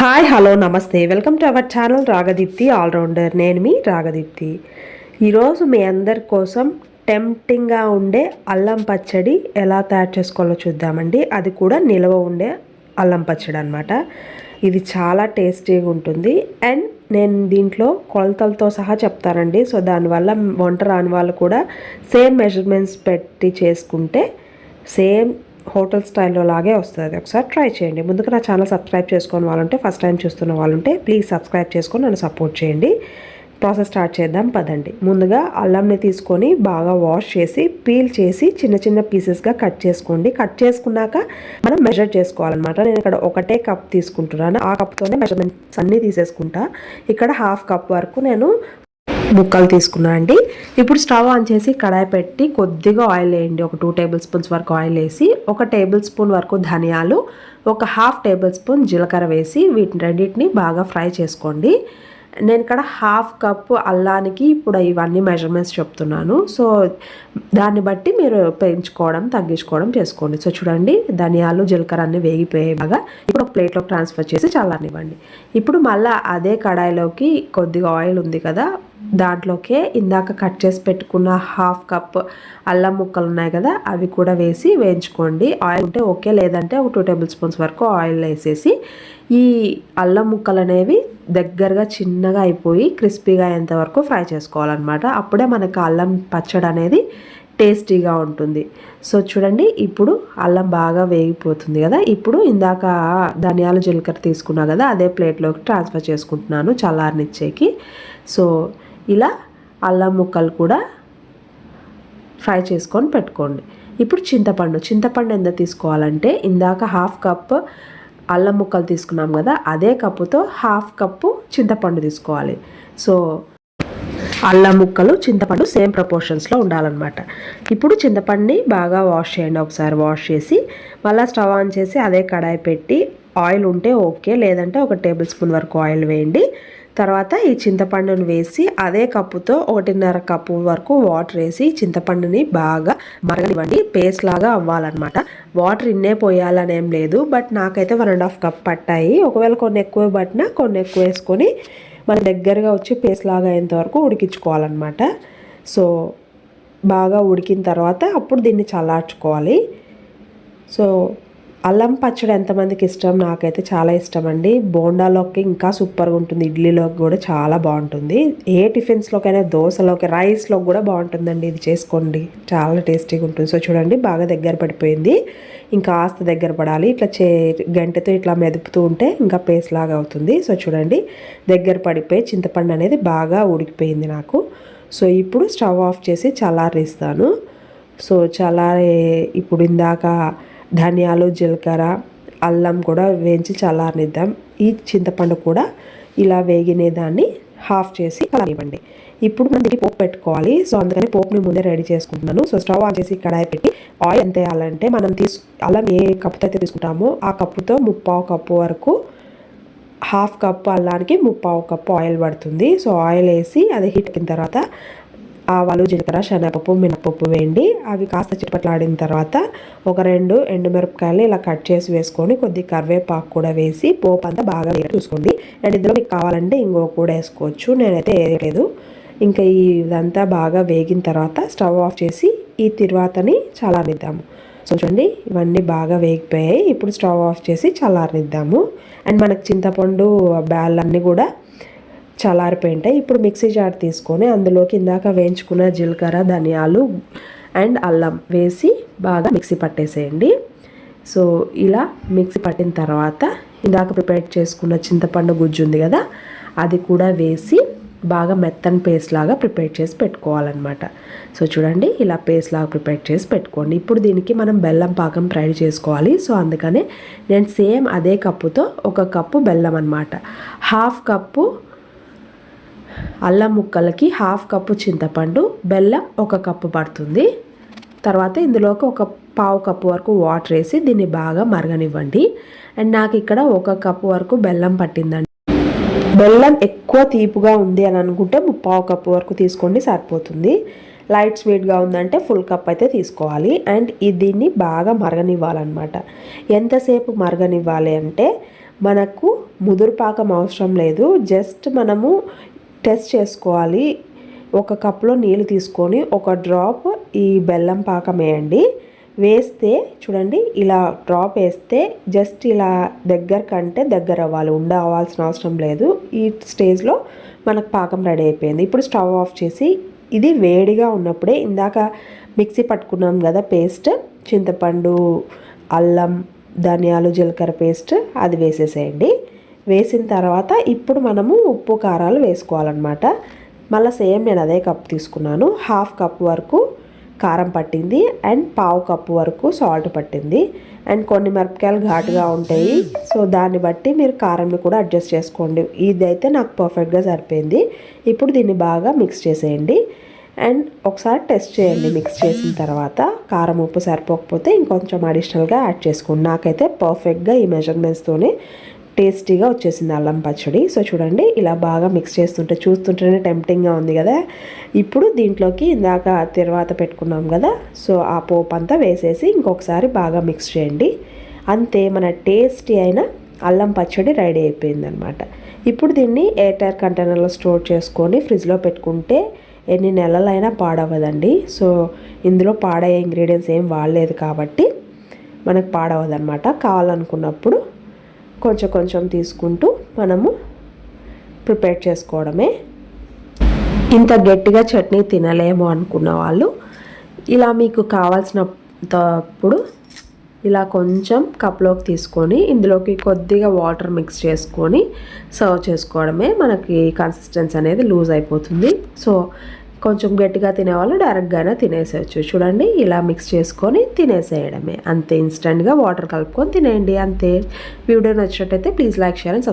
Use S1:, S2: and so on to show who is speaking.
S1: Hi hello నమస్తే. Welcome to our channel Ragadeepthi allrounder. నేను మీ రాగదీప్తి. ఈరోజు మీ అందరి కోసం టెంప్టింగ్గా ఉండే అల్లం పచ్చడి ఎలా తయారు చేసుకోవాలో చూద్దామండి. అది కూడా నిల్వ ఉండే అల్లం పచ్చడి అనమాట ఇది చాలా టేస్టీగా ఉంటుంది. అండ్ నేను దీంట్లో కొలతలతో సహా చెప్తానండి. సో దానివల్ల వంట రాని వాళ్ళు కూడా సేమ్ మెజర్మెంట్స్ పెట్టి చేసుకుంటే సేమ్ హోటల్ స్టైల్లో లాగే వస్తుంది. ఒకసారి ట్రై చేయండి. ముందుగా నా ఛానల్ సబ్స్క్రైబ్ చేసుకుని వాళ్ళుంటే ఫస్ట్ టైం చూస్తున్న వాళ్ళుంటే ప్లీజ్ సబ్స్క్రైబ్ చేసుకొని నన్ను సపోర్ట్ చేయండి. ప్రాసెస్ స్టార్ట్ చేద్దాం. పదండి. ముందుగా అల్లంని తీసుకొని బాగా వాష్ చేసి పీల్ చేసి చిన్న చిన్న పీసెస్గా కట్ చేసుకోండి. కట్ చేసుకున్నాక మనం మెజర్ చేసుకోవాలన్నమాట. నేను ఇక్కడ ఒకటే కప్ తీసుకుంటున్నాను. ఆ కప్తోనే మెజర్మెంట్స్ అన్నీ తీసేసుకుంటా. ఇక్కడ హాఫ్ కప్ వరకు నేను ముక్కలు తీసుకున్నా అండి. ఇప్పుడు స్టవ్ ఆన్ చేసి కడాయి పెట్టి కొద్దిగా ఆయిల్ వేయండి. ఒక టూ టేబుల్ స్పూన్స్ వరకు ఆయిల్ వేసి ఒక టేబుల్ స్పూన్ వరకు ధనియాలు ఒక హాఫ్ టేబుల్ స్పూన్ జీలకర్ర వేసి వీటిని రెండింటిని బాగా ఫ్రై చేసుకోండి. నేను ఇక్కడ హాఫ్ కప్ అల్లానికి ఇప్పుడు ఇవన్నీ మెజర్మెంట్స్ చెప్తున్నాను. సో దాన్ని బట్టి మీరు పెంచుకోవడం తగ్గించుకోవడం చేసుకోండి. సో చూడండి ధనియాలు జీలకర్ర అన్నీ వేగిపోయే బాగా. ప్లేట్లోకి ట్రాన్స్ఫర్ చేసి చల్లనివ్వండి ఇప్పుడు మళ్ళీ అదే కడాయిలోకి కొద్దిగా ఆయిల్ ఉంది కదా దాంట్లోకే ఇందాక కట్ చేసి పెట్టుకున్న హాఫ్ కప్ అల్లం ముక్కలు ఉన్నాయి కదా అవి కూడా వేసి వేయించుకోండి. ఆయిల్ ఉంటే ఓకే లేదంటే ఒక టూ టేబుల్ స్పూన్స్ వరకు ఆయిల్ వేసేసి ఈ అల్లం ముక్కలు అనేవి దగ్గరగా చిన్నగా అయిపోయి క్రిస్పీగా అయ్యేంత వరకు ఫ్రై చేసుకోవాలన్నమాట. అప్పుడే మనకు అల్లం పచ్చడి అనేది టేస్టీగా ఉంటుంది. సో చూడండి ఇప్పుడు అల్లం బాగా వేగిపోతుంది కదా. ఇప్పుడు ఇందాక ధనియాల జీలకర్ర తీసుకున్నా కదా అదే ప్లేట్లోకి ట్రాన్స్ఫర్ చేసుకుంటున్నాను చల్లారనిచ్చేకి. సో ఇలా అల్లం ముక్కలు కూడా ఫ్రై చేసుకొని పెట్టుకోండి. ఇప్పుడు చింతపండు. చింతపండు ఎంత తీసుకోవాలంటే ఇందాక హాఫ్ కప్ అల్లం ముక్కలు తీసుకున్నాం కదా అదే కప్పుతో హాఫ్ కప్పు చింతపండు తీసుకోవాలి. సో అల్లం ముక్కలు చింతపండు సేమ్ ప్రపోర్షన్స్లో ఉండాలన్నమాట. ఇప్పుడు చింతపండుని బాగా వాష్ చేయండి. ఒకసారి వాష్ చేసి మళ్ళీ స్టవ్ ఆన్ చేసి అదే కడాయి పెట్టి ఆయిల్ ఉంటే ఓకే లేదంటే ఒక టేబుల్ స్పూన్ వరకు ఆయిల్ వేయండి. తర్వాత ఈ చింతపండును వేసి అదే కప్పుతో ఒకటిన్నర కప్పు వరకు వాటర్ వేసి చింతపండుని బాగా మరగనివ్వండి. పేస్ట్ లాగా అవ్వాలన్నమాట. వాటర్ ఇన్నే పోయాలనేం లేదు. బట్ నాకైతే వన్ అండ్ హాఫ్ కప్ పట్టాయి. ఒకవేళ కొన్ని ఎక్కువ పట్టినా కొన్ని ఎక్కువ వేసుకొని మన దగ్గరగా వచ్చి పేస్ట్ లాగా అయ్యేంత వరకు ఉడికించుకోవాలన్నమాట. సో బాగా ఉడికిన తర్వాత అప్పుడు దీన్ని చల్లార్చుకోవాలి. సో అల్లం పచ్చడి ఎంతమందికి ఇష్టం? నాకైతే చాలా ఇష్టం అండి బోండాలోకి ఇంకా సూపర్గా ఉంటుంది. ఇడ్లీలోకి కూడా చాలా బాగుంటుంది. ఏ టిఫిన్స్లోకైనా దోశలోకి రైస్లోకి కూడా బాగుంటుందండి. ఇది చేసుకోండి. చాలా టేస్టీగా ఉంటుంది. సో చూడండి బాగా దగ్గర పడిపోయింది. ఇంకా ఆస్త దగ్గర పడాలి. ఇట్లా చే గంటతో ఇట్లా మెదుపుతూ ఉంటే ఇంకా పేస్ట్ లాగా అవుతుంది. సో చూడండి దగ్గర పడిపోయి చింతపండు అనేది బాగా ఉడికిపోయింది నాకు. సో ఇప్పుడు స్టవ్ ఆఫ్ చేసి చల్లారిస్తాను. సో చల్లారే ఇప్పుడు ఇందాక ధనియాలు జీలకర్ర అల్లం కూడా వేయించి చల్లారనిద్దాం. ఈ చింతపండు కూడా ఇలా వేగినే దాన్ని హాఫ్ చేసి కలనివ్వండి. ఇప్పుడు మనం పోపు పెట్టుకోవాలి. సో అందుకని పోపుని ముందే రెడీ చేసుకుంటున్నాను. సో స్టవ్ ఆన్ చేసి కడాయి పెట్టి ఆయిల్ ఎంత వేయాలంటే మనం తీసు అల్లం ఏ కప్పుతో అయితే తీసుకుంటామో ఆ కప్పుతో ముప్పావు కప్పు వరకు హాఫ్ కప్ అల్లానికి ముప్పావు కప్పు ఆయిల్ పడుతుంది. సో ఆయిల్ వేసి అది హీట్ అయిన తర్వాత ఆవాలు జీలకర్ర శనగపప్పు మినపప్పు వేయండి. అవి కాస్త చిప్పట్లాడిన తర్వాత ఒక రెండు ఎండుమిరపకాయలు ఇలా కట్ చేసి వేసుకొని కొద్ది కరివేపాకు కూడా వేసి పోపు అంతా బాగా వేయాలి చూసుకోండి. అండ్ ఇందులో మీకు కావాలంటే ఇంకో కూడా వేసుకోవచ్చు. నేనైతే వేయలేదు. ఇంకా ఇదంతా బాగా వేగిన తర్వాత స్టవ్ ఆఫ్ చేసి ఈ తిరువాతని చల్లారనిద్దాము. సో చూడండి ఇవన్నీ బాగా వేగిపోయాయి. ఇప్పుడు స్టవ్ ఆఫ్ చేసి చల్లారనిద్దాము. అండ్ మనకు చింతపండు బ్యాళ్ళన్నీ కూడా చల్లారిపోయింటాయి. ఇప్పుడు మిక్సీ జార్ తీసుకొని అందులోకి ఇందాక వేయించుకున్న జీలకర్ర ధనియాలు అండ్ అల్లం వేసి బాగా మిక్సీ పట్టేసేయండి. సో ఇలా మిక్సీ పట్టిన తర్వాత ఇందాక ప్రిపేర్ చేసుకున్న చింతపండు గుజ్జు ఉంది కదా అది కూడా వేసి బాగా మెత్తని పేస్ట్ లాగా ప్రిపేర్ చేసి పెట్టుకోవాలన్నమాట. సో చూడండి ఇలా పేస్ట్ లాగా ప్రిపేర్ చేసి పెట్టుకోండి. ఇప్పుడు దీనికి మనం బెల్లం పాకం ట్రై చేసుకోవాలి. సో అందుకనే నేను సేమ్ అదే కప్పుతో ఒక కప్పు బెల్లం అనమాట హాఫ్ కప్పు అల్లం ముక్కలకి హాఫ్ కప్పు చింతపండు బెల్లం ఒక కప్పు పడుతుంది. తర్వాత ఇందులోకి ఒక పావు కప్పు వరకు వాటర్ వేసి దీన్ని బాగా మరగనివ్వండి. అండ్ నాకు ఇక్కడ ఒక కప్పు వరకు బెల్లం పట్టిందండి. బెల్లం ఎక్కువ తీపుగా ఉంది అని అనుకుంటే పావు కప్పు వరకు తీసుకోండి సరిపోతుంది. లైట్ స్వీట్గా ఉందంటే ఫుల్ కప్ అయితే తీసుకోవాలి. అండ్ దీన్ని బాగా మరగనివ్వాలన్నమాట. ఎంతసేపు మరగనివ్వాలి అంటే మనకు ముదురుపాకం అవసరం లేదు. జస్ట్ మనము టెస్ట్ చేసుకోవాలి. ఒక కప్లో నీళ్ళు తీసుకొని ఒక డ్రాప్ ఈ బెల్లం పాకం వేయండి. వేస్తే చూడండి ఇలా డ్రాప్ వేస్తే జస్ట్ ఇలా దగ్గర కంటే దగ్గర అవ్వాలి. ఉండ అవ్వాల్సిన అవసరం లేదు. ఈ స్టేజ్లో మనకు పాకం రెడీ అయిపోయింది. ఇప్పుడు స్టవ్ ఆఫ్ చేసి ఇది వేడిగా ఉన్నప్పుడే ఇందాక మిక్సీ పట్టుకున్నాం కదా పేస్ట్ చింతపండు అల్లం ధనియాలు జీలకర్ర పేస్ట్ అది వేసేసేయండి. వేసిన తర్వాత ఇప్పుడు మనము ఉప్పు కారాలు వేసుకోవాలన్నమాట. మళ్ళీ సేమ్ నేను అదే కప్ తీసుకున్నాను. హాఫ్ కప్ వరకు కారం పట్టింది అండ్ పావు కప్పు వరకు సాల్ట్ పట్టింది. అండ్ కొన్ని మిరపకాయలు ఘాటుగా ఉంటాయి. సో దాన్ని బట్టి మీరు కారంని కూడా అడ్జస్ట్ చేసుకోండి. ఇదైతే నాకు పర్ఫెక్ట్గా సరిపోయింది. ఇప్పుడు దీన్ని బాగా మిక్స్ చేసేయండి. అండ్ ఒకసారి టెస్ట్ చేయండి మిక్స్ చేసిన తర్వాత. కారం ఉప్పు సరిపోకపోతే ఇంకొంచెం అడిషనల్గా యాడ్ చేసుకోండి. నాకైతే పర్ఫెక్ట్గా ఈ మెజర్మెంట్స్తోనే టేస్టీగా వచ్చేసింది అల్లం పచ్చడి. సో చూడండి ఇలా బాగా మిక్స్ చేస్తుంటే చూస్తుంటేనే టెంప్టింగ్గా ఉంది కదా. ఇప్పుడు దీంట్లోకి ఇందాక తర్వాత పెట్టుకున్నాం కదా. సో ఆ పోపు అంతా వేసేసి ఇంకొకసారి బాగా మిక్స్ చేయండి. అంతే మన టేస్టీ అయిన అల్లం పచ్చడి రెడీ అయిపోయిందనమాట ఇప్పుడు దీన్ని ఎయిర్ కంటైనర్లో స్టోర్ చేసుకొని ఫ్రిడ్జ్లో పెట్టుకుంటే ఎన్ని నెలలైనా పాడవదండి సో ఇందులో పాడయ్యే ఇంగ్రీడియంట్స్ ఏం వాడలేదు కాబట్టి మనకు పాడవదనమాట కావాలనుకున్నప్పుడు కొంచెం కొంచెం తీసుకుంటూ మనము ప్రిపేర్ చేసుకోవడమే. ఇంత గట్టిగా చట్నీ తినలేము అనుకున్న వాళ్ళు ఇలా మీకు కావాల్సినప్పుడు ఇలా కొంచెం కప్లోకి తీసుకొని ఇందులోకి కొద్దిగా వాటర్ మిక్స్ చేసుకొని సర్వ్ చేసుకోవడమే మనకి కన్సిస్టెన్స్ అనేది లూజ్ అయిపోతుంది. సో కొంచెం గట్టిగా తినేవాళ్ళు డైరెక్ట్గానే తినేసేయచ్చు. చూడండి ఇలా మిక్స్ చేసుకొని తినేసేయడమే. అంతే ఇన్స్టెంట్గా వాటర్ కలుపుకొని తినేయండి అంతే. వీడియో నచ్చినట్టయితే ప్లీజ్ లైక్ షేర్ అండ్